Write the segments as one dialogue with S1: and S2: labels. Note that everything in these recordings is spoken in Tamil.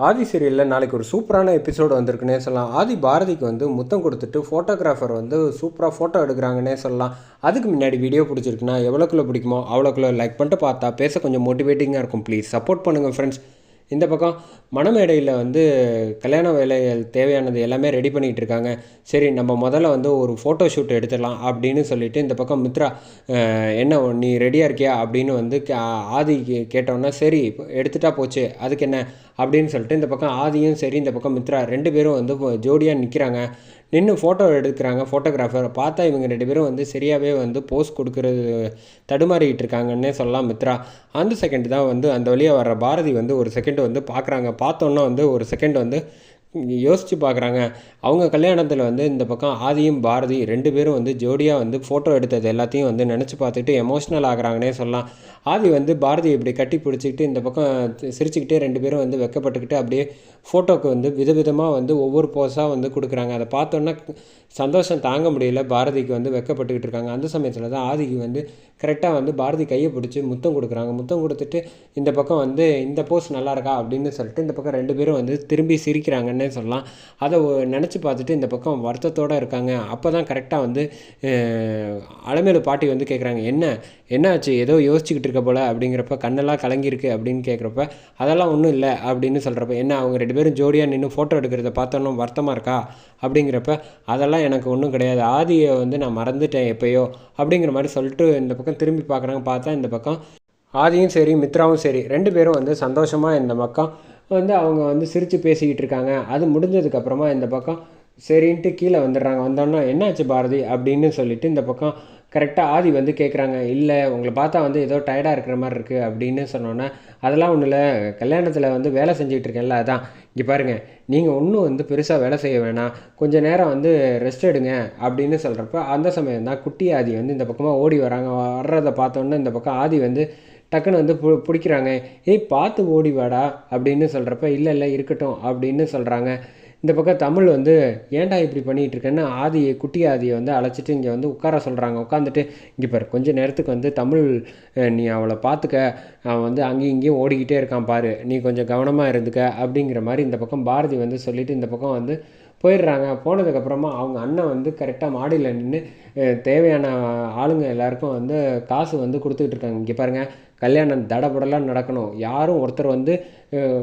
S1: ஆதி சீரியலில் நாளைக்கு ஒரு சூப்பரான எபிசோடு வந்திருக்குன்னே சொல்லலாம். ஆதி பாரதிக்கு வந்து முத்தம் கொடுத்துட்டு ஃபோட்டோகிராஃபர் வந்து சூப்பராக ஃபோட்டோ எடுக்கிறாங்கன்னே சொல்லலாம். அதுக்கு முன்னாடி வீடியோ பிடிச்சிருக்குன்னா எவ்வளோக்குள்ளே பிடிக்குமோ அவ்வளோக்குள்ள லைக் பண்ணிட்டு பார்த்தா பேச கொஞ்சம் மோட்டிவேட்டிங்காக இருக்கும். ப்ளீஸ் சப்போர்ட் பண்ணுங்கள் ஃப்ரெண்ட்ஸ் இந்த பக்கம் மணமேடையில் வந்து கல்யாண வேலைகள் தேவையானது எல்லாமே ரெடி பண்ணிகிட்டு இருக்காங்க. சரி நம்ம முதல்ல வந்து ஒரு ஃபோட்டோ ஷூட் எடுத்துடலாம் அப்படின்னு சொல்லிட்டு இந்த பக்கம் மித்ரா என்ன நீ ரெடியாக இருக்கியா அப்படின்னு வந்து கே- ஆதி கே- சரி எடுத்துட்டா போச்சு அதுக்கு என்ன அப்படின்னு சொல்லிட்டு இந்த பக்கம் ஆதியும் சரி இந்த பக்கம் மித்ரா ரெண்டு பேரும் வந்து ஜோடியாக நிற்கிறாங்க நின்று ஃபோட்டோ எடுக்கிறாங்க ஃபோட்டோகிராஃபர் பார்த்தா இவங்க ரெண்டு பேரும் வந்து சரியாகவே வந்து போஸ் கொடுக்குறது தடுமாறிக்கிட்டு இருக்காங்கன்னே சொல்லலாம் மித்ரா. அந்த செகண்ட் தான் வந்து அந்த வழியாக வர்ற பாரதி வந்து ஒரு செகண்ட் வந்து பார்க்குறாங்க. பார்த்தோன்னா வந்து ஒரு செகண்ட் வந்து யோசித்து பார்க்குறாங்க. அவங்க கல்யாணத்தில் வந்து இந்த பக்கம் ஆதியும் பாரதி ரெண்டு பேரும் வந்து ஜோடியாக வந்து ஃபோட்டோ எடுத்தது எல்லாத்தையும் வந்து நினச்சி பார்த்துட்டு எமோஷ்னல் ஆகுறாங்கன்னே சொல்லலாம். ஆதி வந்து பாரதி இப்படி கட்டி பிடிச்சிக்கிட்டு இந்த பக்கம் சிரிச்சுக்கிட்டே ரெண்டு பேரும் வந்து வெக்கப்பட்டுக்கிட்டு அப்படியே ஃபோட்டோக்கு வந்து விதவிதமாக வந்து ஒவ்வொரு போஸாக வந்து கொடுக்குறாங்க. அதை பார்த்தோன்னா சந்தோஷம் தாங்க முடியல. பாரதிக்கு வந்து வெக்கப்பட்டுக்கிட்டு இருக்காங்க. அந்த சமயத்தில் தான் ஆதிக்கு வந்து கரெக்டாக வந்து பாரதி கையை பிடிச்சி முத்தம் கொடுக்குறாங்க. முத்தம் கொடுத்துட்டு இந்த பக்கம் வந்து இந்த போஸ் நல்லாயிருக்கா அப்படின்னு சொல்லிட்டு இந்த பக்கம் ரெண்டு பேரும் வந்து திரும்பி சிரிக்கிறாங்கன்னு சொல்லலாம். அதை நினச்சி பார்த்துட்டு இந்த பக்கம் வருத்தத்தோடு இருக்காங்க. அப்போ தான் கரெக்டாக வந்து அலமேலு பாட்டி வந்து கேட்குறாங்க என்ன? என்னாச்சு ஏதோ யோசிச்சுக்கிட்டு இருக்க போல? அப்படிங்கிறப்ப கண்ணெல்லாம் கலங்கியிருக்கு அப்படின்னு கேட்குறப்ப அதெல்லாம் ஒன்றும் இல்லை அப்படின்னு சொல்கிறப்ப என்ன? அவங்க ரெண்டு பேரும் ஜோடியாக நின்று ஃபோட்டோ எடுக்கிறத பார்த்தோன்னு வருத்தமாக இருக்கா? அப்படிங்கிறப்ப அதெல்லாம் எனக்கு ஒன்றும் கிடையாது. ஆதியை வந்து நான் மறந்துட்டேன் எப்பயோ அப்படிங்கிற மாதிரி சொல்லிட்டு இந்த பக்கம் திரும்பி பார்க்குறாங்க பார்த்தா இந்த பக்கம் ஆதியும் சரி மித்ராவும் சரி ரெண்டு பேரும் வந்து சந்தோஷமாக இந்த பக்கம் வந்து அவங்க வந்து சிரித்து பேசிக்கிட்டு இருக்காங்க. அது முடிஞ்சதுக்கப்புறமா இந்த பக்கம் சரின்ட்டு கீழே வந்துடுறாங்க. வந்தோன்னா என்னாச்சு பாரதி அப்படின்னு சொல்லிட்டு இந்த பக்கம் கரெக்டாக ஆதி வந்து கேட்குறாங்க இல்லை உங்களை பார்த்தா வந்து ஏதோ டயர்டாக இருக்கிற மாதிரி இருக்குது அப்படின்னு சொன்னோன்னே அதெல்லாம் ஒன்றும் இல்லை. கல்யாணத்தில் வந்து வேலை செஞ்சுட்டு இருக்கேன்ல அதான். இங்கே பாருங்கள் நீங்கள் ஒன்றும் வந்து பெருசாக வேலை செய்ய வேணாம். கொஞ்சம் நேரம் வந்து ரெஸ்ட் எடுங்க அப்படின்னு சொல்கிறப்ப அந்த சமயம் தான் குட்டி ஆதி வந்து இந்த பக்கமாக ஓடி வராங்க. வர்றதை பார்த்தோன்னே இந்த பக்கம் ஆதி வந்து டக்குன்னு வந்து பு பிடிக்கிறாங்க. ஏய் பார்த்து ஓடி வாடா அப்படின்னு சொல்கிறப்ப இல்லை இல்லை இருக்கட்டும் அப்படின்னு சொல்கிறாங்க இந்த பக்கம் தமிழ் வந்து ஏன்டா இப்படி பண்ணிகிட்டு இருக்கேன்னு ஆதியை குட்டி ஆதியை வந்து அழைச்சிட்டு இங்கே வந்து உட்கார சொல்கிறாங்க உட்காந்துட்டு இங்கே பாரு கொஞ்சம் நேரத்துக்கு வந்து தமிழ் நீ அவளை பார்த்துக்க. அவன் வந்து அங்கேயும் இங்கேயும் ஓடிக்கிட்டே இருக்கான் பாரு. நீ கொஞ்சம் கவனமாக இருந்துக்க அப்படிங்கிற மாதிரி இந்த பக்கம் பாரதி வந்து சொல்லிவிட்டு இந்த பக்கம் வந்து போயிடுறாங்க. போனதுக்கப்புறமா அவங்க அண்ணன் வந்து கரெக்டாக மாடியில் நின்று தேவையான ஆளுங்க எல்லாருக்கும் வந்து காசு வந்து கொடுத்துக்கிட்டு இருக்காங்க. இங்கே பாருங்கள் கல்யாணம் தடபடலாம் நடக்கணும். யாரும் ஒருத்தர் வந்து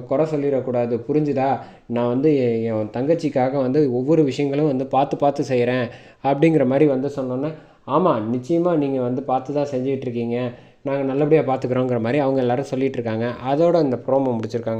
S1: குறை சொல்லிடக்கூடாது. புரிஞ்சுதா? நான் வந்து என் தங்கச்சிக்காக வந்து ஒவ்வொரு விஷயங்களும் வந்து பார்த்து பார்த்து செய்கிறேன் அப்படிங்கிற மாதிரி வந்து சொன்னோன்னே ஆமாம் நிச்சயமாக நீங்கள் வந்து பார்த்து தான் செஞ்சுக்கிட்டு இருக்கீங்க. நாங்கள் நல்லபடியாக பார்த்துக்குறோங்கிற மாதிரி அவங்க எல்லாரும் சொல்லிகிட்ருக்காங்க அதோட இந்த ப்ரோமோ முடிச்சிருக்காங்க.